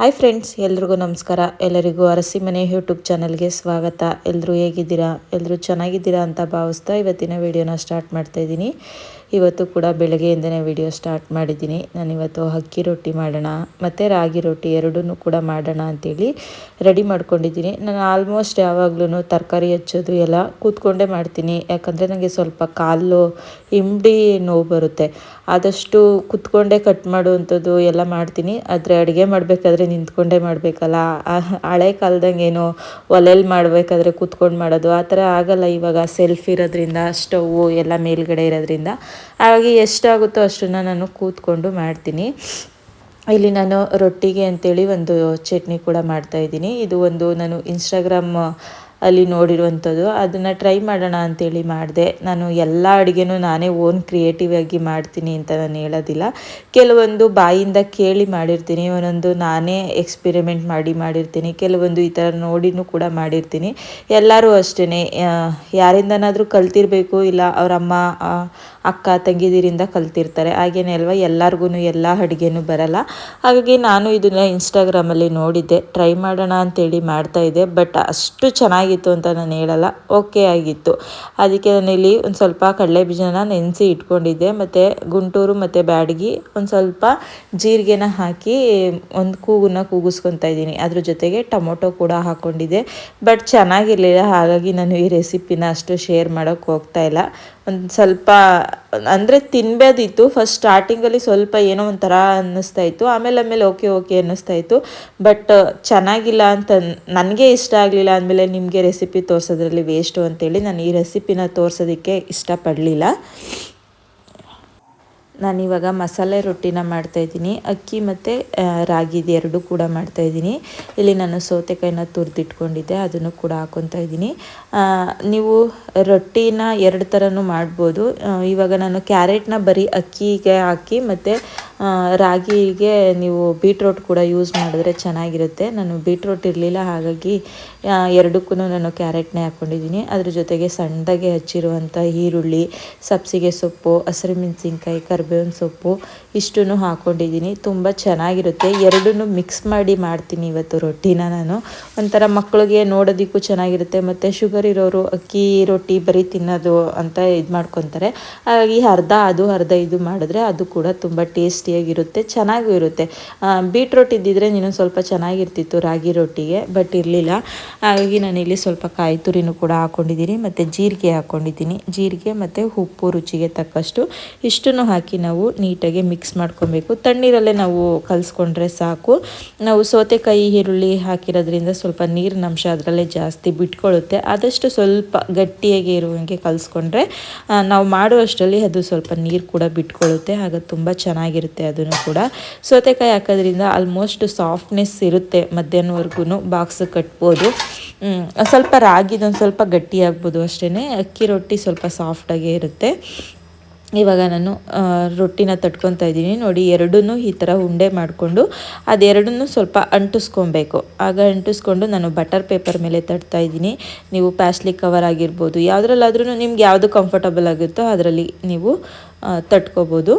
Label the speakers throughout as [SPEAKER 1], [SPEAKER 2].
[SPEAKER 1] Hi friends, ಎಲ್ರಿಗೂ ನಮಸ್ಕಾರ. ಎಲ್ಲರಿಗೂ ಅರಸಿ ಮನೆ ಯೂಟ್ಯೂಬ್ ಚಾನಲ್ಗೆ ಸ್ವಾಗತ. ಎಲ್ಲರೂ ಹೇಗಿದ್ದೀರಾ? ಎಲ್ಲರೂ ಚೆನ್ನಾಗಿದ್ದೀರಾ ಅಂತ ಭಾವಿಸ್ತಾ ಇವತ್ತಿನ ವಿಡಿಯೋನ ಸ್ಟಾರ್ಟ್ ಮಾಡ್ತಾ ಇದ್ದೀನಿ. ಇವತ್ತು ಕೂಡ ಬೆಳಗ್ಗೆಯಿಂದನೇ ವಿಡಿಯೋ ಸ್ಟಾರ್ಟ್ ಮಾಡಿದ್ದೀನಿ. ನಾನು ಇವತ್ತು ಅಕ್ಕಿ ರೊಟ್ಟಿ ಮಾಡೋಣ, ಮತ್ತು ರಾಗಿ ರೊಟ್ಟಿ ಎರಡೂ ಕೂಡ ಮಾಡೋಣ ಅಂತೇಳಿ ರೆಡಿ ಮಾಡ್ಕೊಂಡಿದ್ದೀನಿ. ನಾನು ಆಲ್ಮೋಸ್ಟ್ ಯಾವಾಗಲೂ ತರಕಾರಿ ಹಚ್ಚೋದು ಎಲ್ಲ ಕೂತ್ಕೊಂಡೇ ಮಾಡ್ತೀನಿ. ಯಾಕಂದರೆ ನನಗೆ ಸ್ವಲ್ಪ ಕಾಲು ಇಂಬಡಿ ನೋವು ಬರುತ್ತೆ. ಆದಷ್ಟು ಕುತ್ಕೊಂಡೇ ಕಟ್ ಮಾಡುವಂಥದ್ದು ಎಲ್ಲ ಮಾಡ್ತೀನಿ. ಆದರೆ ಅಡುಗೆ ಮಾಡಬೇಕಾದ್ರೆ ನಿಂತ್ಕೊಂಡೇ ಮಾಡಬೇಕಲ್ಲ. ಹಳೆ ಕಾಲದಂಗೆ ಏನು ಒಲೆಯಲ್ಲಿ ಮಾಡಬೇಕಾದ್ರೆ ಕೂತ್ಕೊಂಡು ಮಾಡೋದು. ಆ ಥರ ಆಗಲ್ಲ ಇವಾಗ ಸೆಲ್ಫ್ ಇರೋದ್ರಿಂದ ಸ್ಟವ್ವು ಎಲ್ಲ ಮೇಲ್ಗಡೆ ಇರೋದ್ರಿಂದ. ಹಾಗಾಗಿ ಎಷ್ಟಾಗುತ್ತೋ ಅಷ್ಟನ್ನು ನಾನು ಕೂತ್ಕೊಂಡು ಮಾಡ್ತೀನಿ. ಇಲ್ಲಿ ನಾನು ರೊಟ್ಟಿಗೆ ಅಂತೇಳಿ ಒಂದು ಚಟ್ನಿ ಕೂಡ ಮಾಡ್ತಾಯಿದ್ದೀನಿ ಇದು ಒಂದು ನಾನು ಇನ್ಸ್ಟಾಗ್ರಾಮ್ ಅಲ್ಲಿ ನೋಡಿರುವಂಥದ್ದು. ಅದನ್ನು ಟ್ರೈ ಮಾಡೋಣ ಅಂತೇಳಿ ಮಾಡಿದೆ. ನಾನು ಎಲ್ಲ ಅಡುಗೆನೂ ನಾನೇ ಓನ್ ಕ್ರಿಯೇಟಿವ್ ಆಗಿ ಮಾಡ್ತೀನಿ ಅಂತ ನಾನು ಹೇಳೋದಿಲ್ಲ. ಕೆಲವೊಂದು ಬಾಯಿಂದ ಕೇಳಿ ಮಾಡಿರ್ತೀನಿ. ಒಂದೊಂದು ನಾನೇ ಎಕ್ಸ್ಪಿರಿಮೆಂಟ್ ಮಾಡಿ ಮಾಡಿರ್ತೀನಿ. ಕೆಲವೊಂದು ಈ ಥರ ನೋಡಿನೂ ಕೂಡ ಮಾಡಿರ್ತೀನಿ. ಎಲ್ಲರೂ ಅಷ್ಟೇ ಯಾರಿಂದನಾದರೂ ಕಲ್ತಿರಬೇಕು ಇಲ್ಲ ಅವರಮ್ಮ ಅಕ್ಕ, ತಂಗಿದಿರಿಂದ ಕಲ್ತಿರ್ತಾರೆ. ಹಾಗೇನೆ ಅಲ್ವಾ? ಎಲ್ಲರಿಗೂ ಎಲ್ಲ ಅಡುಗೆನೂ ಬರಲ್ಲ. ಹಾಗಾಗಿ ನಾನು ಇದನ್ನು ಇನ್ಸ್ಟಾಗ್ರಾಮಲ್ಲಿ ನೋಡಿದ್ದೆ. ಟ್ರೈ ಮಾಡೋಣ ಅಂತೇಳಿ ಮಾಡ್ತಾಯಿದ್ದೆ ಬಟ್ ಅಷ್ಟು ಚೆನ್ನಾಗಿತ್ತು ಅಂತ ನಾನು ಹೇಳಲ್ಲ. ಓಕೆ ಆಗಿತ್ತು. ಅದಕ್ಕೆ ನಾನಿಲ್ಲಿ ಒಂದು ಸ್ವಲ್ಪ ಕಡಲೆ ಬೀಜನ ನೆನೆಸಿ ಇಟ್ಕೊಂಡಿದ್ದೆ. ಮತ್ತು ಗುಂಟೂರು ಮತ್ತು ಬ್ಯಾಡಗಿ ಒಂದು ಸ್ವಲ್ಪ ಜೀರಿಗೆನ ಹಾಕಿ ಒಂದು ಕೂಗನ್ನ ಕೂಗಿಸ್ಕೊತಾ ಇದ್ದೀನಿ. ಅದ್ರ ಜೊತೆಗೆ ಟೊಮೊಟೊ ಕೂಡ ಹಾಕ್ಕೊಂಡಿದ್ದೆ ಬಟ್ ಚೆನ್ನಾಗಿರಲಿಲ್ಲ. ಹಾಗಾಗಿ ನಾನು ಈ ರೆಸಿಪಿನ ಅಷ್ಟು ಶೇರ್ ಮಾಡೋಕ್ಕೆ ಹೋಗ್ತಾ ಇಲ್ಲ. ಒಂದು ಸ್ವಲ್ಪ, ಅಂದರೆ ತಿನ್ಬೋದಿತ್ತು. ಫಸ್ಟ್ ಸ್ಟಾರ್ಟಿಂಗಲ್ಲಿ ಸ್ವಲ್ಪ ಏನೋ ಒಂಥರ ಅನ್ನಿಸ್ತಾ ಇತ್ತು. ಆಮೇಲೆ ಆಮೇಲೆ ಓಕೆ ಓಕೆ ಅನ್ನಿಸ್ತಾ ಇತ್ತು. ಬಟ್ ಚೆನ್ನಾಗಿಲ್ಲ ಅಂತ ನನಗೆ ಇಷ್ಟ ಆಗಲಿಲ್ಲ ಅಂದಮೇಲೆ ನಿಮಗೆ ರೆಸಿಪಿ ತೋರಿಸೋದ್ರಲ್ಲಿ ವೇಸ್ಟು ಅಂತೇಳಿ ನಾನು ಈ ರೆಸಿಪಿನ ತೋರಿಸೋದಕ್ಕೆ ಇಷ್ಟಪಡಲಿಲ್ಲ. ನಾನಿವಾಗ ಮಸಾಲೆ ರೊಟ್ಟಿನ ಮಾಡ್ತಾಯಿದ್ದೀನಿ ಅಕ್ಕಿ ಮತ್ತು ರಾಗಿದು ಎರಡು ಕೂಡ ಮಾಡ್ತಾಯಿದ್ದೀನಿ ಇಲ್ಲಿ ನಾನು ಸೌತೆಕಾಯಿನ ತುರಿದಿಟ್ಕೊಂಡಿದ್ದೆ, ಅದನ್ನು ಕೂಡ ಹಾಕೊತಾ ಇದ್ದೀನಿ. ನೀವು ರೊಟ್ಟಿನ ಎರಡು ಥರನೂ ಮಾಡ್ಬೋದು. ಇವಾಗ ನಾನು ಕ್ಯಾರೆಟ್ನ ಬರೀ ಅಕ್ಕಿಗೆ ಹಾಕಿ ಮತ್ತು ರಾಗಿಗೆ ನೀವು ಬೀಟ್ರೋಟ್ ಕೂಡ ಯೂಸ್ ಮಾಡಿದ್ರೆ ಚೆನ್ನಾಗಿರುತ್ತೆ. ನಾನು ಬೀಟ್ರೋಟ್ ಇರಲಿಲ್ಲ, ಹಾಗಾಗಿ ಎರಡಕ್ಕೂ ನಾನು ಕ್ಯಾರೆಟ್ನೇ ಹಾಕ್ಕೊಂಡಿದ್ದೀನಿ ಅದ್ರ ಜೊತೆಗೆ ಸಣ್ಣದಾಗೆ ಹಚ್ಚಿರುವಂಥ ಈರುಳ್ಳಿ, ಸಬ್ಸಿಗೆ ಸೊಪ್ಪು, ಹಸಿರು ಮೆಣಸಿನ್ಕಾಯಿ ಕರ್ಬೇವಿನ ಸೊಪ್ಪು. ಇಷ್ಟನ್ನು ಹಾಕ್ಕೊಂಡಿದ್ದೀನಿ ತುಂಬ ಚೆನ್ನಾಗಿರುತ್ತೆ. ಎರಡೂ ಮಿಕ್ಸ್ ಮಾಡಿ ಮಾಡ್ತೀನಿ ಇವತ್ತು ರೊಟ್ಟಿನ ನಾನು. ಒಂಥರ ಮಕ್ಕಳಿಗೆ ನೋಡೋದಕ್ಕೂ ಚೆನ್ನಾಗಿರುತ್ತೆ. ಮತ್ತು ಶುಗರ್ ಇರೋರು ಅಕ್ಕಿ ರೊಟ್ಟಿ ಬರೀ ತಿನ್ನೋದು ಅಂತ ಇದು ಮಾಡ್ಕೊತಾರೆ. ಹಾಗಾಗಿ ಅರ್ಧ ಅದು, ಅರ್ಧ ಇದು ಮಾಡಿದ್ರೆ ಅದು ಕೂಡ ತುಂಬ ಟೇಸ್ಟಿಯಾಗಿರುತ್ತೆ, ಚೆನ್ನಾಗೂ ಇರುತ್ತೆ. ಬೀಟ್ರೋಟ್ ಇದ್ದಿದ್ರೆ ನೀನು ಸ್ವಲ್ಪ ಚೆನ್ನಾಗಿರ್ತಿತ್ತು ರಾಗಿ ರೊಟ್ಟಿಗೆ, ಬಟ್ ಇರಲಿಲ್ಲ. ಹಾಗಾಗಿ ನಾನಿಲ್ಲಿ ಸ್ವಲ್ಪ ಕಾಯಿ ತುರಿನೂ ಕೂಡ ಹಾಕ್ಕೊಂಡಿದ್ದೀನಿ ಮತ್ತು ಜೀರಿಗೆ ಹಾಕ್ಕೊಂಡಿದ್ದೀನಿ ಜೀರಿಗೆ ಮತ್ತು ಉಪ್ಪು ರುಚಿಗೆ ತಕ್ಕಷ್ಟು. ಇಷ್ಟನ್ನು ಹಾಕಿ ನಾವು ನೀಟಾಗಿ ಮಿಕ್ಸ್ ಮಾಡ್ಕೊಬೇಕು. ತಣ್ಣೀರಲ್ಲೇ ನಾವು ಕಲಿಸ್ಕೊಂಡ್ರೆ ಸಾಕು. ನಾವು ಸೌತೆಕಾಯಿ, ಈರುಳ್ಳಿ ಹಾಕಿರೋದ್ರಿಂದ ಸ್ವಲ್ಪ ನೀರಿನ ಅಂಶ ಅದರಲ್ಲೇ ಜಾಸ್ತಿ ಬಿಟ್ಕೊಳ್ಳುತ್ತೆ ಆದಷ್ಟು ಸ್ವಲ್ಪ ಗಟ್ಟಿಯಾಗಿ ಇರುವಂಗೆ ಕಲಿಸ್ಕೊಂಡ್ರೆ ನಾವು ಮಾಡುವಷ್ಟರಲ್ಲಿ ಅದು ಸ್ವಲ್ಪ ನೀರು ಕೂಡ ಬಿಟ್ಕೊಳ್ಳುತ್ತೆ ಆಗ ತುಂಬ ಚೆನ್ನಾಗಿರುತ್ತೆ ಅದನ್ನು ಕೂಡ. ಸೌತೆಕಾಯಿ ಹಾಕೋದ್ರಿಂದ ಆಲ್ಮೋಸ್ಟ್ ಸಾಫ್ಟ್ನೆಸ್ ಇರುತ್ತೆ ಮಧ್ಯಾಹ್ನವರೆಗೂ ಬಾಕ್ಸ್ ಕಟ್ಬೋದು. ಸ್ವಲ್ಪ ರಾಗಿದೊಂದು ಸ್ವಲ್ಪ ಗಟ್ಟಿಯಾಗ್ಬೋದು ಅಷ್ಟೇ ಅಕ್ಕಿ ರೊಟ್ಟಿ ಸ್ವಲ್ಪ ಸಾಫ್ಟಾಗೇ ಇರುತ್ತೆ. ಇವಾಗ ನಾನು ರೊಟ್ಟಿನ ತಟ್ಕೊತಾ ಇದ್ದೀನಿ. ನೋಡಿ, ಎರಡನ್ನೂ ಈ ಥರ ಉಂಡೆ ಮಾಡಿಕೊಂಡು, ಅದೆರಡನ್ನೂ ಸ್ವಲ್ಪ ಅಂಟಿಸ್ಕೊಬೇಕು. ಆಗ ಅಂಟಿಸ್ಕೊಂಡು ನಾನು ಬಟರ್ ಪೇಪರ್ ಮೇಲೆ ತಟ್ತಾ ಇದ್ದೀನಿ. ನೀವು ಪ್ಯಾಸ್ಲಿಕ್ ಕವರ್ ಆಗಿರ್ಬೋದು, ಯಾವುದ್ರಲ್ಲಾದ್ರೂ ನಿಮ್ಗೆ ಯಾವುದು ಕಂಫರ್ಟಬಲ್ ಆಗುತ್ತೋ ಅದರಲ್ಲಿ ನೀವು ತಟ್ಕೋಬೋದು.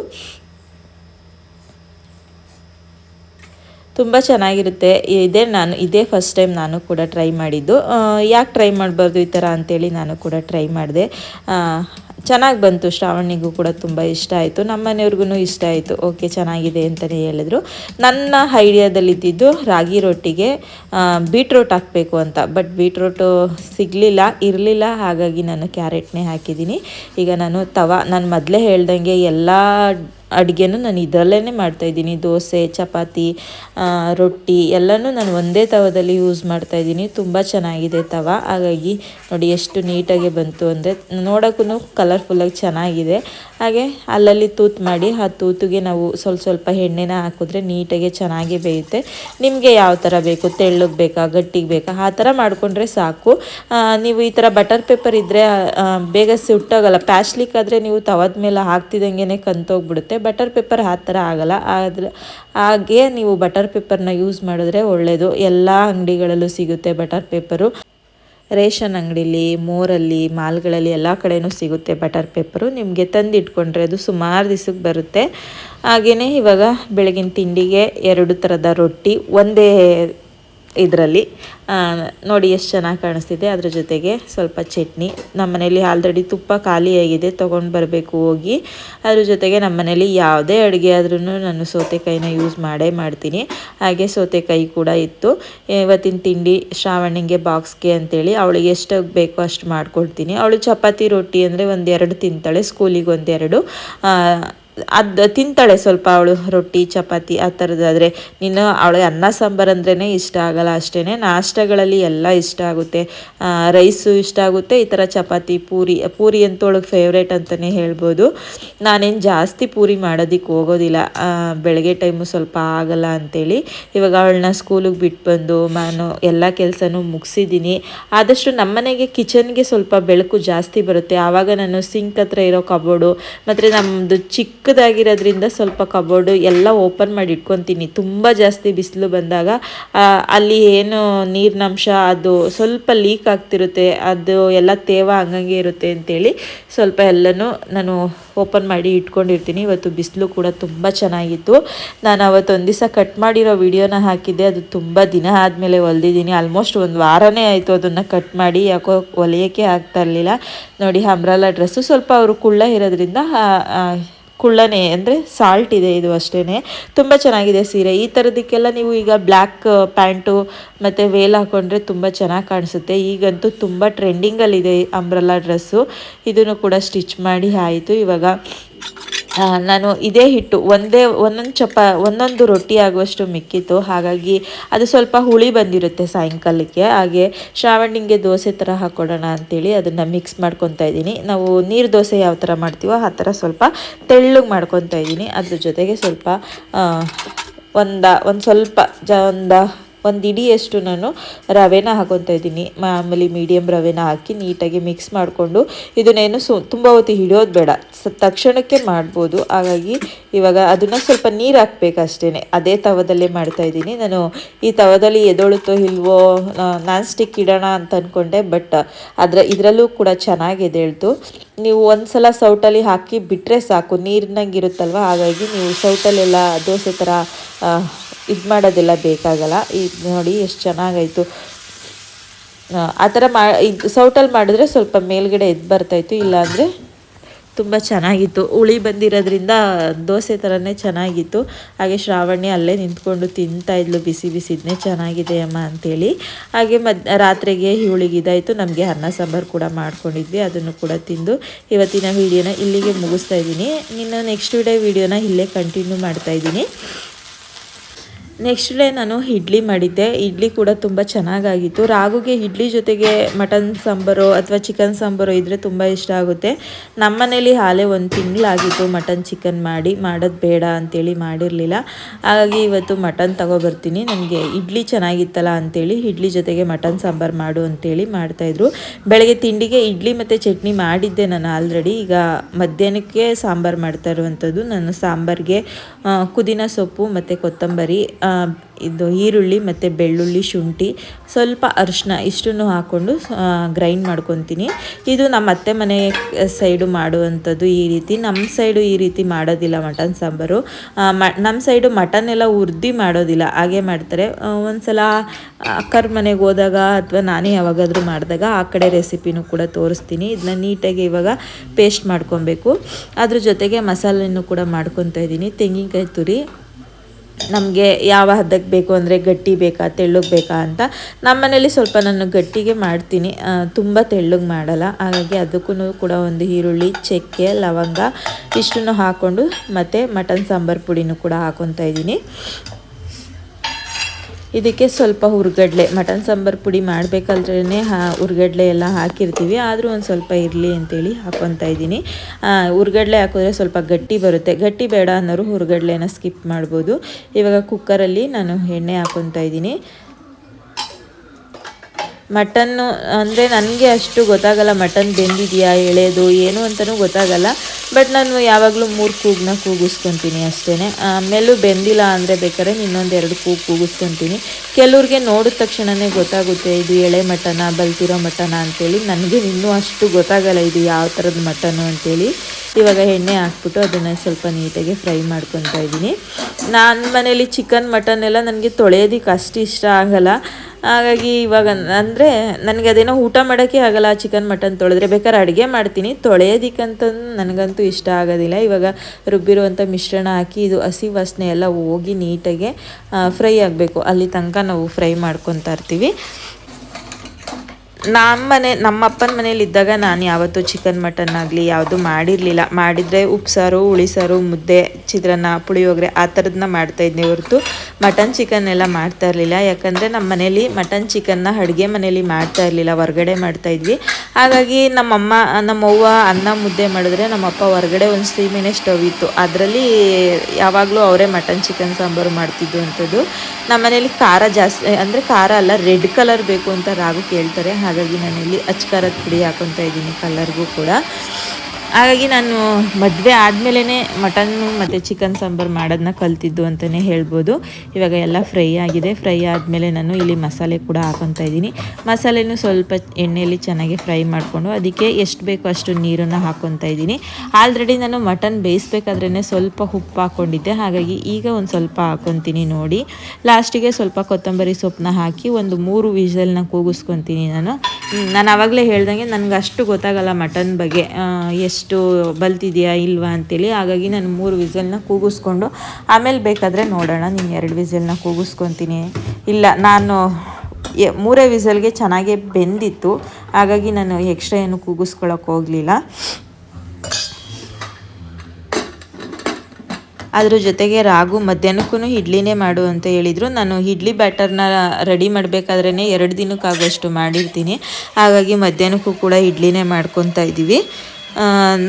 [SPEAKER 1] ತುಂಬ ಚೆನ್ನಾಗಿರುತ್ತೆ. ಇದೇ ನಾನು, ಇದೇ ಫಸ್ಟ್ ಟೈಮ್ ನಾನು ಕೂಡ ಟ್ರೈ ಮಾಡಿದ್ದು. ಯಾಕೆ ಟ್ರೈ ಮಾಡಬಾರ್ದು ಈ ಥರ ಅಂತೇಳಿ ನಾನು ಕೂಡ ಟ್ರೈ ಮಾಡಿದೆ. ಚೆನ್ನಾಗಿ ಬಂತು. ಶ್ರಾವಣಿಗೂ ಕೂಡ ತುಂಬ ಇಷ್ಟ ಆಯಿತು. ನಮ್ಮ ಮನೆಯವ್ರಿಗೂ ಇಷ್ಟ ಆಯಿತು. ಓಕೆ, ಚೆನ್ನಾಗಿದೆ ಅಂತಲೇ ಹೇಳಿದ್ರು. ನನ್ನ ಐಡಿಯಾದಲ್ಲಿದ್ದಿದ್ದು ರಾಗಿ ರೊಟ್ಟಿಗೆ ಬೀಟ್ರೋಟ್ ಹಾಕಬೇಕು ಅಂತ. ಬಟ್ ಬೀಟ್ರೋಟು ಸಿಗಲಿಲ್ಲ, ಇರಲಿಲ್ಲ. ಹಾಗಾಗಿ ನಾನು ಕ್ಯಾರೆಟ್ನೇ ಹಾಕಿದ್ದೀನಿ. ಈಗ ನಾನು ತವಾ, ನಾನು ಮೊದಲೇ ಹೇಳ್ದಂಗೆ ಎಲ್ಲ ಅಡುಗೆನೂ ನಾನು ಇದರಲ್ಲೇ ಮಾಡ್ತಾಯಿದ್ದೀನಿ ದೋಸೆ, ಚಪಾತಿ ರೊಟ್ಟಿ ಎಲ್ಲನೂ ನಾನು ಒಂದೇ ತವದಲ್ಲಿ ಯೂಸ್ ಮಾಡ್ತಾಯಿದ್ದೀನಿ ತುಂಬ ಚೆನ್ನಾಗಿದೆ ತವ. ಹಾಗಾಗಿ ನೋಡಿ ಎಷ್ಟು ನೀಟಾಗಿ ಬಂತು ಅಂದರೆ ನೋಡೋಕ್ಕೂ ಕಲರ್ಫುಲ್ಲಾಗಿ ಚೆನ್ನಾಗಿದೆ. ಹಾಗೆ ಅಲ್ಲಲ್ಲಿ ತೂತು ಮಾಡಿ, ಆ ತೂತಿಗೆ ನಾವು ಸ್ವಲ್ಪ ಸ್ವಲ್ಪ ಎಣ್ಣೆನ ಹಾಕಿದ್ರೆ ನೀಟಾಗಿ ಚೆನ್ನಾಗಿ ಬೇಯುತ್ತೆ. ನಿಮಗೆ ಯಾವ ಥರ ಬೇಕು? ತೆಳ್ಳಗೆ ಬೇಕಾ? ಗಟ್ಟಿಗೆ ಬೇಕಾ? ಆ ಥರ ಮಾಡಿಕೊಂಡ್ರೆ ಸಾಕು. ನೀವು ಈ ಥರ ಬಟರ್ ಪೇಪರ್ ಇದ್ದರೆ ಬೇಗ ಸುಟ್ಟೋಗಲ್ಲ. ಪ್ಯಾಶ್ಲಿಕ್ ಆದರೆ ನೀವು ತವದ ಮೇಲೆ ಹಾಕ್ತಿದ್ದಂಗೆ ಕಂತೋಗ್ಬಿಡುತ್ತೆ. ಬಟರ್ ಪೇಪರ್ ಆ ಥರ ಆಗಲ್ಲ. ಆದರೆ, ಹಾಗೆ ನೀವು ಬಟರ್ ಪೇಪರ್ನ ಯೂಸ್ ಮಾಡಿದ್ರೆ ಒಳ್ಳೆಯದು ಎಲ್ಲ ಅಂಗಡಿಗಳಲ್ಲೂ ಸಿಗುತ್ತೆ ಬಟರ್ ಪೇಪರು ರೇಷನ್ ಅಂಗಡಿಲಿ, ಮೋರಲ್ಲಿ, ಮಾಲ್ಗಳಲ್ಲಿ ಎಲ್ಲ ಕಡೆಯೂ ಸಿಗುತ್ತೆ ಬಟರ್ ಪೇಪರು ನಿಮಗೆ ತಂದಿಟ್ಕೊಂಡ್ರೆ ಅದು ಸುಮಾರು ದಿವಸಕ್ಕೆ ಬರುತ್ತೆ. ಹಾಗೆಯೇ ಇವಾಗ ಬೆಳಗಿನ ತಿಂಡಿಗೆ ಎರಡು ಥರದ ರೊಟ್ಟಿ, ಒಂದೇ ಇದರಲ್ಲಿ. ನೋಡಿ ಎಷ್ಟು ಚೆನ್ನಾಗಿ ಕಾಣಿಸ್ತಿದೆ. ಅದ್ರ ಜೊತೆಗೆ ಸ್ವಲ್ಪ ಚಟ್ನಿ. ನಮ್ಮ ಮನೇಲಿ ಆಲ್ರೆಡಿ ತುಪ್ಪ ಖಾಲಿಯಾಗಿದೆ ತೊಗೊಂಡು ಬರಬೇಕು ಹೋಗಿ. ಅದ್ರ ಜೊತೆಗೆ ನಮ್ಮ ಮನೇಲಿ ಯಾವುದೇ ಅಡುಗೆ ಆದ್ರೂ ನಾನು ಸೌತೆಕಾಯಿನ ಯೂಸ್ ಮಾಡೇ ಮಾಡ್ತೀನಿ. ಹಾಗೆ ಸೌತೆಕಾಯಿ ಕೂಡ ಇತ್ತು. ಇವತ್ತಿನ ತಿಂಡಿ ಶ್ರಾವಣಿಗೆ ಬಾಕ್ಸ್ಗೆ ಅಂತೇಳಿ ಅವಳಿಗೆ ಎಷ್ಟು ಬೇಕೋ ಅಷ್ಟು ಮಾಡ್ಕೊಡ್ತೀನಿ. ಅವಳು ಚಪಾತಿ ರೊಟ್ಟಿ ಅಂದರೆ ಒಂದೆರಡು ತಿಂತಾಳೆ ಸ್ಕೂಲಿಗೆ ಒಂದೆರಡು ಅದು ತಿಂತಾಳೆ ಸ್ವಲ್ಪ ಅವಳು ರೊಟ್ಟಿ, ಚಪಾತಿ ಆ ಥರದ್ದಾದರೆ ನೀನು ಅವಳಿಗೆ ಅನ್ನ, ಸಾಂಬಾರು ಅಂದ್ರೇ ಇಷ್ಟ ಆಗಲ್ಲ. ಅಷ್ಟೇ ನಾಷ್ಟಗಳಲ್ಲಿ ಎಲ್ಲ ಇಷ್ಟ ಆಗುತ್ತೆ. ರೈಸು ಇಷ್ಟ ಆಗುತ್ತೆ. ಈ ಥರ ಚಪಾತಿ, ಪೂರಿ ಪೂರಿ ಅಂತೂ ಅವಳಿಗೆ ಫೇವ್ರೇಟ್ ಅಂತಲೇ ಹೇಳ್ಬೋದು. ನಾನೇನು ಜಾಸ್ತಿ ಪೂರಿ ಮಾಡೋದಕ್ಕೆ ಹೋಗೋದಿಲ್ಲ. ಬೆಳಗ್ಗೆ ಟೈಮು ಸ್ವಲ್ಪ ಆಗಲ್ಲ ಅಂಥೇಳಿ ಇವಾಗ ಅವಳನ್ನ ಸ್ಕೂಲಿಗೆ ಬಿಟ್ಟು ಬಂದು ನಾನು ಎಲ್ಲ ಕೆಲಸನೂ ಮುಗಿಸಿದ್ದೀನಿ. ಆದಷ್ಟು ನಮ್ಮನೆಗೆ ಕಿಚನ್ಗೆ ಸ್ವಲ್ಪ ಬೆಳಕು ಜಾಸ್ತಿ ಬರುತ್ತೆ. ಆವಾಗ ನಾನು ಸಿಂಕ್ ಹತ್ರ ಇರೋ ಕಬೋರ್ಡು ಮತ್ತು ನಮ್ಮದು ಚಿಕ್ಕ ಚಿಕ್ಕದಾಗಿರೋದ್ರಿಂದ ಸ್ವಲ್ಪ ಕಬೋರ್ಡು ಎಲ್ಲ ಓಪನ್ ಮಾಡಿ ಇಟ್ಕೊತೀನಿ. ತುಂಬ ಜಾಸ್ತಿ ಬಿಸಿಲು ಬಂದಾಗ ಅಲ್ಲಿ ಏನು ನೀರಿನಂಶ ಅದು ಸ್ವಲ್ಪ ಲೀಕ್ ಆಗ್ತಿರುತ್ತೆ, ಅದು ಎಲ್ಲ ತೇವ ಹಂಗಂಗೆ ಇರುತ್ತೆ ಅಂತೇಳಿ ಸ್ವಲ್ಪ ಎಲ್ಲನೂ ನಾನು ಓಪನ್ ಮಾಡಿ ಇಟ್ಕೊಂಡಿರ್ತೀನಿ. ಇವತ್ತು ಬಿಸಿಲು ಕೂಡ ತುಂಬ ಚೆನ್ನಾಗಿತ್ತು. ನಾನು ಅವತ್ತೊಂದು ದಿವಸ ಕಟ್ ಮಾಡಿರೋ ವಿಡಿಯೋನ ಹಾಕಿದ್ದೆ. ಅದು ತುಂಬ ದಿನ ಆದಮೇಲೆ ಹೊಲ್ದಿದ್ದೀನಿ. ಆಲ್ಮೋಸ್ಟ್ ಒಂದು ವಾರನೇ ಆಯಿತು ಅದನ್ನು ಕಟ್ ಮಾಡಿ. ಯಾಕೋ ಹೊಲಿಯೋಕ್ಕೆ ಆಗ್ತಾ ಇರಲಿಲ್ಲ. ನೋಡಿ ಅಂಬ್ರಲ್ಲ ಡ್ರೆಸ್ಸು ಸ್ವಲ್ಪ ಅವರು ಕುಳ್ಳ ಇರೋದ್ರಿಂದ ಕುಳ್ಳನೆ ಅಂದರೆ ಸಾಲ್ಟ್ ಇದೆ ಇದು ಅಷ್ಟೇ ತುಂಬ ಚೆನ್ನಾಗಿದೆ ಸೀರೆ. ಈ ಥರದಕ್ಕೆಲ್ಲ ನೀವು ಈಗ ಬ್ಲ್ಯಾಕ್ ಪ್ಯಾಂಟು ಮತ್ತು ವೇಲ್ ಹಾಕ್ಕೊಂಡ್ರೆ ತುಂಬ ಚೆನ್ನಾಗಿ ಕಾಣಿಸುತ್ತೆ. ಈಗಂತೂ ತುಂಬ ಟ್ರೆಂಡಿಂಗಲ್ಲಿದೆ ಅಂಬ್ರಲ್ಲ ಡ್ರೆಸ್ಸು ಇದನ್ನು ಕೂಡ ಸ್ಟಿಚ್ ಮಾಡಿ ಆಯಿತು. ಇವಾಗ ನಾನು ಇದೇ ಹಿಟ್ಟು ಒಂದೇ, ಒಂದೊಂದು ಚಪ ಒಂದೊಂದು ರೊಟ್ಟಿ ಆಗುವಷ್ಟು ಮಿಕ್ಕಿತ್ತು. ಹಾಗಾಗಿ ಅದು ಸ್ವಲ್ಪ ಹುಳಿ ಬಂದಿರುತ್ತೆ ಸಾಯಂಕಾಲಕ್ಕೆ. ಹಾಗೆ ಶ್ರಾವಣಿಗೆ ದೋಸೆ ಥರ ಹಾಕ್ಕೊಡೋಣ ಅಂಥೇಳಿ ಅದನ್ನು ಮಿಕ್ಸ್ ಮಾಡ್ಕೊತಾ ಇದ್ದೀನಿ. ನಾವು ನೀರು ದೋಸೆ ಯಾವ ಥರ ಮಾಡ್ತೀವೋ ಆ ಥರ ಸ್ವಲ್ಪ ತೆಳ್ಳಗೆ ಮಾಡ್ಕೊತಾ ಇದ್ದೀನಿ. ಅದ್ರ ಜೊತೆಗೆ ಸ್ವಲ್ಪ ಒಂದು ಒಂದು ಸ್ವಲ್ಪ ಜ, ಒಂದು ಒಂದು ಇಡಿಯಷ್ಟು ನಾನು ರವೆನ ಹಾಕೊತಾ ಇದ್ದೀನಿ. ಮಾಮೂಲಿ ಮೀಡಿಯಮ್ ರವೆನ ಹಾಕಿ ನೀಟಾಗಿ ಮಿಕ್ಸ್ ಮಾಡಿಕೊಂಡು ಇದನ್ನೇನು ಸು, ತುಂಬ ಹೊತ್ತು ಹಿಡಿಯೋದು ಬೇಡ. ಸ, ತಕ್ಷಣಕ್ಕೆ ಮಾಡ್ಬೋದು. ಹಾಗಾಗಿ ಇವಾಗ ಅದನ್ನು ಸ್ವಲ್ಪ ನೀರು ಹಾಕ್ಬೇಕು ಅಷ್ಟೇ ಅದೇ ತವದಲ್ಲೇ ಮಾಡ್ತಾ ಇದ್ದೀನಿ. ನಾನು ಈ ತವದಲ್ಲಿ ಎದೊಳುತ್ತೋ ಇಲ್ವೋ ನಾನ್ ಸ್ಟಿಕ್ ಇಡೋಣ ಅಂತ ಅಂದ್ಕೊಂಡೆ ಬಟ್ ಅದರ, ಇದರಲ್ಲೂ ಕೂಡ ಚೆನ್ನಾಗಿ ಎದೇಳ್ತು. ನೀವು ಒಂದು ಸಲ ಸೌಟಲ್ಲಿ ಹಾಕಿ ಬಿಟ್ಟರೆ ಸಾಕು. ನೀರಿನಂಗೆ ಇರುತ್ತಲ್ವ? ಹಾಗಾಗಿ ನೀವು ಸೌಟಲ್ಲೆಲ್ಲ ದೋಸೆ ಥರ ಇದು ಮಾಡೋದೆಲ್ಲ, ಬೇಕಾಗಲ್ಲ. ಇದು ನೋಡಿ ಎಷ್ಟು ಚೆನ್ನಾಗಾಯಿತು. ಆ ಥರ ಮಾ, ಇದು ಸೌಟಲ್ಲಿ ಮಾಡಿದ್ರೆ ಸ್ವಲ್ಪ ಮೇಲ್ಗಡೆ ಎದ್ದು ಬರ್ತಾಯಿತ್ತು ಇಲ್ಲಾಂದರೆ ತುಂಬ ಚೆನ್ನಾಗಿತ್ತು. ಹುಳಿ ಬಂದಿರೋದ್ರಿಂದ ದೋಸೆ ಥರನೇ ಚೆನ್ನಾಗಿತ್ತು. ಹಾಗೆ ಶ್ರಾವಣಿ ಅಲ್ಲೇ ನಿಂತ್ಕೊಂಡು ತಿಂತಾ ಇದ್ಲು, ಬಿಸಿ ಬಿಸಿದನ್ನೇ ಚೆನ್ನಾಗಿದೆ ಅಮ್ಮ ಅಂಥೇಳಿ ಹಾಗೆ ಮದ್, ರಾತ್ರಿಗೆ ಹುಳಿಗೆ ಇದಾಯಿತು. ನಮಗೆ ಅನ್ನ ಸಾಂಬಾರು ಕೂಡ ಮಾಡ್ಕೊಂಡಿದ್ವಿ, ಅದನ್ನು ಕೂಡ ತಿಂದು. ಇವತ್ತಿನ ವೀಡಿಯೋನ ಇಲ್ಲಿಗೆ ಮುಗಿಸ್ತಾ ಇದ್ದೀನಿ. ಇನ್ನು ನೆಕ್ಸ್ಟ್ ಡೇ ವೀಡಿಯೋನ ಇಲ್ಲೇ ಕಂಟಿನ್ಯೂ ಮಾಡ್ತಾ ಇದ್ದೀನಿ. ನೆಕ್ಸ್ಟ್ ಡೇ ನಾನು ಇಡ್ಲಿ ಮಾಡಿದ್ದೆ. ಇಡ್ಲಿ ಕೂಡ ತುಂಬ ಚೆನ್ನಾಗಾಗಿತ್ತು. ರಾಗುಗೆ ಇಡ್ಲಿ ಜೊತೆಗೆ ಮಟನ್ ಸಾಂಬಾರು ಅಥವಾ ಚಿಕನ್ ಸಾಂಬಾರು ಇದ್ದರೆ ತುಂಬ ಇಷ್ಟ ಆಗುತ್ತೆ. ನಮ್ಮ ಮನೇಲಿ ಹಾಲೆ ಒಂದು ತಿಂಗಳಾಗಿತ್ತು ಮಟನ್ ಚಿಕನ್ ಮಾಡಿ. ಮಾಡೋದು ಬೇಡ ಅಂತೇಳಿ ಮಾಡಿರಲಿಲ್ಲ. ಹಾಗಾಗಿ ಇವತ್ತು ಮಟನ್ ತಗೊಬರ್ತೀನಿ. ನನಗೆ ಇಡ್ಲಿ ಚೆನ್ನಾಗಿತ್ತಲ್ಲ ಅಂಥೇಳಿ ಇಡ್ಲಿ ಜೊತೆಗೆ ಮಟನ್ ಸಾಂಬಾರು ಮಾಡು ಅಂತೇಳಿ ಮಾಡ್ತಾಯಿದ್ರು ಬೆಳಗ್ಗೆ ತಿಂಡಿಗೆ ಇಡ್ಲಿ ಮತ್ತು ಚಟ್ನಿ ಮಾಡಿದ್ದೆ ನಾನು ಆಲ್ರೆಡಿ. ಈಗ ಮಧ್ಯಾಹ್ನಕ್ಕೆ ಸಾಂಬಾರು ಮಾಡ್ತಾ ಇರುವಂಥದ್ದು ನಾನು ಸಾಂಬಾರಿಗೆ ಕುದಿನ ಸೊಪ್ಪು ಮತ್ತು ಕೊತ್ತಂಬರಿ ಇದು ಈರುಳ್ಳಿ ಮತ್ತು ಬೆಳ್ಳುಳ್ಳಿ, ಶುಂಠಿ, ಸ್ವಲ್ಪ ಅರಿಶಿನ ಇಷ್ಟನ್ನು ಹಾಕ್ಕೊಂಡು ಗ್ರೈಂಡ್ ಮಾಡ್ಕೊತೀನಿ. ಇದು ನಮ್ಮ ಅತ್ತೆ ಮನೆ ಸೈಡು ಮಾಡುವಂಥದ್ದು ಈ ರೀತಿ. ನಮ್ಮ ಸೈಡು ಈ ರೀತಿ ಮಾಡೋದಿಲ್ಲ ಮಟನ್ ಸಾಂಬಾರು. ಮ, ನಮ್ಮ ಸೈಡು ಮಟನ್ ಎಲ್ಲ ಉರ್ದಿ ಮಾಡೋದಿಲ್ಲ. ಹಾಗೆ ಮಾಡ್ತಾರೆ. ಒಂದು ಸಲ ಅಕ್ಕರ ಮನೆಗೆ ಹೋದಾಗ ಅಥವಾ ನಾನೇ ಯಾವಾಗಾದರೂ ಮಾಡಿದಾಗ ಆ ಕಡೆ ರೆಸಿಪಿನೂ ಕೂಡ ತೋರಿಸ್ತೀನಿ. ಇದನ್ನ ನೀಟಾಗಿ ಇವಾಗ ಪೇಸ್ಟ್ ಮಾಡ್ಕೊಬೇಕು. ಅದ್ರ ಜೊತೆಗೆ ಮಸಾಲೆನೂ ಕೂಡ ಮಾಡ್ಕೊತಾ ಇದ್ದೀನಿ. ತೆಂಗಿನಕಾಯಿ ತುರಿ ನಮಗೆ ಯಾವ ಹದ್ದಕ್ಕೆ ಬೇಕು ಅಂದರೆ ಗಟ್ಟಿ ಬೇಕಾ, ತೆಳ್ಳಗೆ ಬೇಕಾ ಅಂತ. ನಮ್ಮ ಮನೇಲಿ ಸ್ವಲ್ಪ ನಾನು ಗಟ್ಟಿಗೆ ಮಾಡ್ತೀನಿ. ತುಂಬ ತೆಳ್ಳಗೆ ಮಾಡಲ್ಲ. ಹಾಗಾಗಿ ಅದಕ್ಕೂ ಕೂಡ ಒಂದು ಈರುಳ್ಳಿ, ಚಕ್ಕೆ, ಲವಂಗ ಇಷ್ಟನ್ನು ಹಾಕ್ಕೊಂಡು ಮತ್ತು ಮಟನ್ ಸಾಂಬಾರು ಪುಡಿನೂ ಕೂಡ ಹಾಕೊತಾ ಇದ್ದೀನಿ. ಇದಕ್ಕೆ ಸ್ವಲ್ಪ ಹುರ್ಗಡ್ಲೆ, ಮಟನ್ ಸಾಂಬಾರು ಪುಡಿ ಮಾಡಬೇಕಾದ್ರೇ ಹಾ ಹುರ್ಗಡ್ಲೆ ಎಲ್ಲ ಹಾಕಿರ್ತೀವಿ. ಆದರೂ ಒಂದು ಸ್ವಲ್ಪ ಇರಲಿ ಅಂತೇಳಿ ಹಾಕ್ಕೊತಾ ಇದ್ದೀನಿ. ಹುರ್ಗಡ್ಲೆ ಹಾಕಿದ್ರೆ ಸ್ವಲ್ಪ ಗಟ್ಟಿ ಬರುತ್ತೆ. ಗಟ್ಟಿ ಬೇಡ ಅನ್ನೋರು ಹುರ್ಗಡ್ಲೆನ ಸ್ಕಿಪ್ ಮಾಡ್ಬೋದು. ಇವಾಗ ಕುಕ್ಕರಲ್ಲಿ ನಾನು ಎಣ್ಣೆ ಹಾಕ್ಕೊತಾ ಇದ್ದೀನಿ. ಮಟನ್ನು ಅಂದರೆ ನನಗೆ ಅಷ್ಟು ಗೊತ್ತಾಗಲ್ಲ ಮಟನ್ ಬೆಂದಿದೆಯಾ, ಎಳೆದು, ಏನು ಅಂತಲೂ ಗೊತ್ತಾಗಲ್ಲ. ಬಟ್ ನಾನು ಯಾವಾಗಲೂ ಮೂರು ಕೂಗನ್ನ ಕೂಗಿಸ್ಕೊತೀನಿ ಅಷ್ಟೇ ಆಮೇಲೂ ಬೆಂದಿಲ್ಲ ಅಂದರೆ ಬೇಕಾದ್ರೆ ಇನ್ನೊಂದು ಎರಡು ಕೂಗು ಕೂಗಿಸ್ಕೊತೀನಿ. ಕೆಲವ್ರಿಗೆ ನೋಡಿದ ತಕ್ಷಣವೇ ಗೊತ್ತಾಗುತ್ತೆ, ಇದು ಎಳೆ ಮಟನ ಬಲ್ತಿರೋ ಮಟನ ಅಂತೇಳಿ. ನನಗೆ ಇನ್ನೂ ಅಷ್ಟು ಗೊತ್ತಾಗಲ್ಲ ಇದು ಯಾವ ಥರದ ಮಟನು ಅಂತೇಳಿ. ಇವಾಗ ಎಣ್ಣೆ ಹಾಕ್ಬಿಟ್ಟು ಅದನ್ನು ಸ್ವಲ್ಪ ನೀಟಾಗಿ ಫ್ರೈ ಮಾಡ್ಕೊತಾ ಇದ್ದೀನಿ. ನಾನು ಮನೇಲಿ ಚಿಕನ್, ಮಟನ್ ಎಲ್ಲ ನನಗೆ ತೊಳೆಯೋದಕ್ಕೆ ಅಷ್ಟು ಇಷ್ಟ ಆಗಲ್ಲ. ಹಾಗಾಗಿ ಇವಾಗ ಅಂದರೆ ನನಗೆ ಅದೇನೋ ಊಟ ಮಾಡೋಕ್ಕೆ ಆಗಲ್ಲ, ಚಿಕನ್, ಮಟನ್ ತೊಳೆದ್ರೆ ಬೇಕಾದ್ರೆ ಅಡುಗೆ ಮಾಡ್ತೀನಿ. ತೊಳೆಯೋದಿಕ್ಕಂತ ನನಗಂತೂ ಇಷ್ಟ ಆಗೋದಿಲ್ಲ. ಇವಾಗ ರುಬ್ಬಿರುವಂಥ ಮಿಶ್ರಣ ಹಾಕಿ ಇದು ಹಸಿ ವಾಸನೆ ಎಲ್ಲ ಹೋಗಿ ನೀಟಾಗೆ ಫ್ರೈ ಆಗಬೇಕು. ಅಲ್ಲಿ ತನಕ ನಾವು ಫ್ರೈ ಮಾಡ್ಕೊತಾ ಇರ್ತೀವಿ. ನಮ್ಮ ಮನೆ ನಮ್ಮ ಅಪ್ಪನ ಮನೇಲಿ ಇದ್ದಾಗ ನಾನು ಯಾವತ್ತೂ ಚಿಕನ್ ಮಟನ್ ಆಗಲಿ ಯಾವುದು ಮಾಡಿರಲಿಲ್ಲ. ಮಾಡಿದರೆ ಉಪ್ಸಾರು ಉಳಿಸಾರು ಮುದ್ದೆ, ಚಿತ್ರಾನ್ನ, ಪುಳಿಯೋಗರೆ ಆ ಥರದನ್ನ ಮಾಡ್ತಾಯಿದ್ದೆ ಹೊರತು ಮಟನ್ ಚಿಕನ್ ಎಲ್ಲ ಮಾಡ್ತಾ ಇರಲಿಲ್ಲ. ಯಾಕಂದರೆ ನಮ್ಮ ಮನೇಲಿ ಮಟನ್ ಚಿಕನ್ನ ಅಡುಗೆ ಮನೇಲಿ ಮಾಡ್ತಾ ಇರಲಿಲ್ಲ. ಹೊರಗಡೆ ಮಾಡ್ತಾಯಿದ್ವಿ ಹಾಗಾಗಿ ನಮ್ಮಮ್ಮ, ನಮ್ಮವ್ವ ಅನ್ನ, ಮುದ್ದೆ ಮಾಡಿದ್ರೆ ನಮ್ಮಪ್ಪ ಹೊರಗಡೆ ಒಂದು ಸೀಮೆನೆ ಸ್ಟವ್ ಇತ್ತು. ಅದರಲ್ಲಿ ಯಾವಾಗಲೂ ಅವರೇ ಮಟನ್ ಚಿಕನ್ ಸಾಂಬಾರು ಮಾಡ್ತಿದ್ದು ಅಂಥದ್ದು. ನಮ್ಮ ಮನೇಲಿ ಖಾರ ಜಾಸ್ತಿ, ಅಂದರೆ ಖಾರ ಅಲ್ಲ ರೆಡ್ ಕಲರ್ ಬೇಕು ಅಂತ ರಾಗು ಕೇಳ್ತಾರೆ. ಹಾಗಾಗಿ ನಾನಿಲ್ಲಿ ಅಚ್ಕಾರದ ಪುಡಿ ಹಾಕೊತಾ ಇದ್ದೀನಿ ಕಲರ್ಗೂ ಕೂಡ. ಹಾಗಾಗಿ ನಾನು ಮದುವೆ ಆದಮೇಲೆ ಮಟನ್ನು ಮತ್ತು ಚಿಕನ್ ಸಾಂಬಾರು ಮಾಡೋದನ್ನ ಕಲ್ತಿದ್ದು ಅಂತಲೇ ಹೇಳ್ಬೋದು. ಇವಾಗ ಎಲ್ಲ ಫ್ರೈ ಆಗಿದೆ. ಫ್ರೈ ಆದಮೇಲೆ ನಾನು ಇಲ್ಲಿ ಮಸಾಲೆ ಕೂಡ ಹಾಕೊತಾ ಇದ್ದೀನಿ. ಮಸಾಲೆನೂ ಸ್ವಲ್ಪ ಎಣ್ಣೆಯಲ್ಲಿ ಚೆನ್ನಾಗಿ ಫ್ರೈ ಮಾಡಿಕೊಂಡು ಅದಕ್ಕೆ ಎಷ್ಟು ಬೇಕೋ ಅಷ್ಟು ನೀರನ್ನು ಹಾಕೊತಾ ಇದ್ದೀನಿ. ಆಲ್ರೆಡಿ ನಾನು ಮಟನ್ ಬೇಯಿಸ್ಬೇಕಾದ್ರೇ ಸ್ವಲ್ಪ ಉಪ್ಪು ಹಾಕ್ಕೊಂಡಿದ್ದೆ ಹಾಗಾಗಿ ಈಗ ಒಂದು ಸ್ವಲ್ಪ ಹಾಕೊತೀನಿ ನೋಡಿ. ಲಾಸ್ಟಿಗೆ ಸ್ವಲ್ಪ ಕೊತ್ತಂಬರಿ ಸೊಪ್ಪನ್ನ ಹಾಕಿ ಒಂದು ಮೂರು ವಿಷಲ್ನ ಕೂಗಿಸ್ಕೊತೀನಿ ನಾನು. ನಾನು ಆವಾಗಲೇ ಹೇಳ್ದಂಗೆ ನನಗೆ ಅಷ್ಟು ಗೊತ್ತಾಗಲ್ಲ ಮಟನ್ ಬಗ್ಗೆ. ಎಷ್ಟು ಬಲ್ತಿದೆಯಾ ಇಲ್ವಾ ಅಂತೇಳಿ, ಹಾಗಾಗಿ ನಾನು ಮೂರು ವಿಸಲ್ನ ಕೂಗಿಸ್ಕೊಂಡು, ಆಮೇಲೆ ಬೇಕಾದರೆ ನೋಡೋಣ, ನೀನು ಎರಡು ವಿಸಲ್ನ ಕೂಗಿಸ್ಕೊತೀನಿ. ಇಲ್ಲ, ನಾನು ಮೂರೇ ವಿಸಲ್ಗೆ ಚೆನ್ನಾಗೇ ಬೆಂದಿತ್ತು, ಹಾಗಾಗಿ ನಾನು ಎಕ್ಸ್ಟ್ರಾ ಏನು ಕೂಗಿಸ್ಕೊಳಕ್ಕೆ ಹೋಗಲಿಲ್ಲ. ಅದ್ರ ಜೊತೆಗೆ ರಾಗು ಮಧ್ಯಾಹ್ನಕ್ಕೂ ಇಡ್ಲಿನೇ ಮಾಡು ಅಂತ ಹೇಳಿದರು. ನಾನು ಇಡ್ಲಿ ಬ್ಯಾಟರ್ನ ರೆಡಿ ಮಾಡಬೇಕಾದ್ರೇ ಎರಡು ದಿನಕ್ಕಾಗುವಷ್ಟು ಮಾಡಿರ್ತೀನಿ. ಹಾಗಾಗಿ ಮಧ್ಯಾಹ್ನಕ್ಕೂ ಕೂಡ ಇಡ್ಲಿನೇ ಮಾಡ್ಕೊತಾ ಇದ್ದೀವಿ.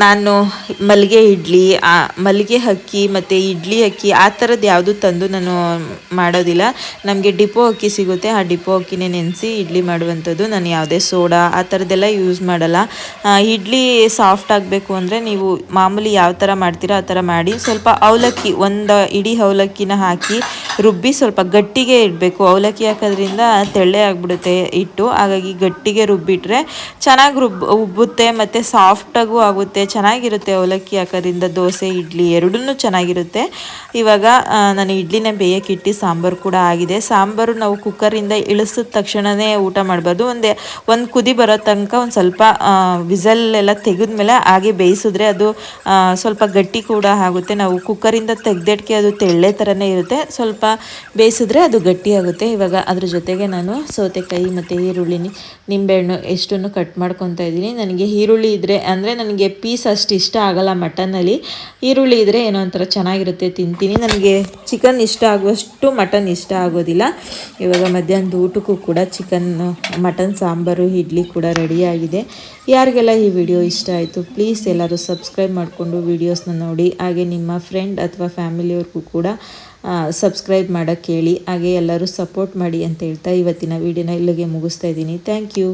[SPEAKER 1] ನಾನು ಮಲ್ಲಿಗೆ ಇಡ್ಲಿ ಮಲ್ಲಿಗೆ ಅಕ್ಕಿ ಮತ್ತು ಇಡ್ಲಿ ಅಕ್ಕಿ ಆ ಥರದ್ದು ಯಾವುದು ತಂದು ನಾನು ಮಾಡೋದಿಲ್ಲ. ನಮಗೆ ಡಿಪೋ ಅಕ್ಕಿ ಸಿಗುತ್ತೆ. ಆ ಡಿಪೋ ಅಕ್ಕಿನೇ ನೆನೆಸಿ ಇಡ್ಲಿ ಮಾಡುವಂಥದ್ದು. ನಾನು ಯಾವುದೇ ಸೋಡಾ ಆ ಥರದ್ದೆಲ್ಲ ಯೂಸ್ ಮಾಡಲ್ಲ. ಇಡ್ಲಿ ಸಾಫ್ಟ್ ಆಗಬೇಕು ಅಂದರೆ ನೀವು ಮಾಮೂಲಿ ಯಾವ ಥರ ಮಾಡ್ತೀರೋ ಆ ಥರ ಮಾಡಿ ಸ್ವಲ್ಪ ಅವಲಕ್ಕಿ, ಒಂದು ಇಡೀ ಅವಲಕ್ಕಿನ ಹಾಕಿ ರುಬ್ಬಿ ಸ್ವಲ್ಪ ಗಟ್ಟಿಗೆ ಇಡಬೇಕು. ಅವಲಕ್ಕಿ ಹಾಕೋದ್ರಿಂದ ತೆಳ್ಳೆ ಆಗಿಬಿಡುತ್ತೆ ಇಟ್ಟು ಹಾಗಾಗಿ ಗಟ್ಟಿಗೆ ರುಬ್ಬಿಟ್ರೆ ಚೆನ್ನಾಗಿ ರುಬ್ ಉಬ್ಬುತ್ತೆ ಮತ್ತು ಸಾಫ್ಟಾಗಿ ಆಗುತ್ತೆ, ಚೆನ್ನಾಗಿರುತ್ತೆ ಅವಲಕ್ಕಿ ಹಾಕೋದ್ರಿಂದ ದೋಸೆ, ಇಡ್ಲಿ ಎರಡೂ ಚೆನ್ನಾಗಿರುತ್ತೆ. ಇವಾಗ ನಾನು ಇಡ್ಲಿನ ಬೇಯಕ್ಕಿಟ್ಟು ಸಾಂಬಾರು ಕೂಡ ಆಗಿದೆ. ಸಾಂಬಾರು ನಾವು ಕುಕ್ಕರಿಂದ ಇಳಿಸಿದ ತಕ್ಷಣವೇ ಊಟ ಮಾಡಬಾರ್ದು. ಒಂದೇ, ಒಂದು ಕುದಿ ಬರೋ ತನಕ ಒಂದು ಸ್ವಲ್ಪ ವಿಸಲ್ ತೆಗೆದ ತೆಗೆದ್ಮೇಲೆ ಹಾಗೆ ಬೇಯಿಸಿದ್ರೆ ಅದು ಸ್ವಲ್ಪ ಗಟ್ಟಿ ಕೂಡ ಆಗುತ್ತೆ. ನಾವು ಕುಕ್ಕರಿಂದ ತೆಗ್ದಿಟ್ಕೆ ಅದು ತೆಳ್ಳೆ ಥರನೇ ಇರುತ್ತೆ. ಸ್ವಲ್ಪ ಬೇಯಿಸಿದ್ರೆ ಅದು ಗಟ್ಟಿ ಆಗುತ್ತೆ. ಇವಾಗ ಅದ್ರ ಜೊತೆಗೆ ನಾನು ಸೌತೆಕಾಯಿ ಮತ್ತು ಈರುಳ್ಳಿ, ನಿಂಬೆಹಣ್ಣು ಎಷ್ಟನ್ನು ಕಟ್ ಮಾಡ್ಕೊತಾ ಇದ್ದೀನಿ. ನನಗೆ ಈರುಳ್ಳಿ ಇದ್ದರೆ ಅಂದರೆ ನನಗೆ ಪೀಸ್ ಅಷ್ಟು ಇಷ್ಟ ಆಗಲ್ಲ ಮಟನಲ್ಲಿ. ಈರುಳ್ಳಿ ಇದ್ದರೆ ಏನೋ ಒಂಥರ ಚೆನ್ನಾಗಿರುತ್ತೆ, ತಿಂತೀನಿ. ನನಗೆ ಚಿಕನ್ ಇಷ್ಟ ಆಗುವಷ್ಟು ಮಟನ್ ಇಷ್ಟ ಆಗೋದಿಲ್ಲ. ಇವಾಗ ಮಧ್ಯಾಹ್ನದ ಊಟಕ್ಕೂ ಕೂಡ ಚಿಕನ್, ಮಟನ್, ಸಾಂಬಾರು, ಇಡ್ಲಿ ಕೂಡ ರೆಡಿಯಾಗಿದೆ ಯಾರಿಗೆಲ್ಲ ಈ ವಿಡಿಯೋ ಇಷ್ಟ ಆಯಿತು ಪ್ಲೀಸ್ ಎಲ್ಲರೂ ಸಬ್ಸ್ಕ್ರೈಬ್ ಮಾಡಿಕೊಂಡು ವೀಡಿಯೋಸ್ನ ನೋಡಿ. ಹಾಗೆ ನಿಮ್ಮ ಫ್ರೆಂಡ್ ಅಥವಾ ಫ್ಯಾಮಿಲಿಯವ್ರಿಗೂ ಕೂಡ ಸಬ್ಸ್ಕ್ರೈಬ್ ಮಾಡೋಕ್ಕೆ ಹೇಳಿ. ಹಾಗೆ ಎಲ್ಲರೂ ಸಪೋರ್ಟ್ ಮಾಡಿ ಅಂತ ಹೇಳ್ತಾ ಇವತ್ತಿನ ವಿಡಿಯೋನ ಇಲ್ಲಿಗೆ ಮುಗಿಸ್ತಾ ಇದ್ದೀನಿ. Thank you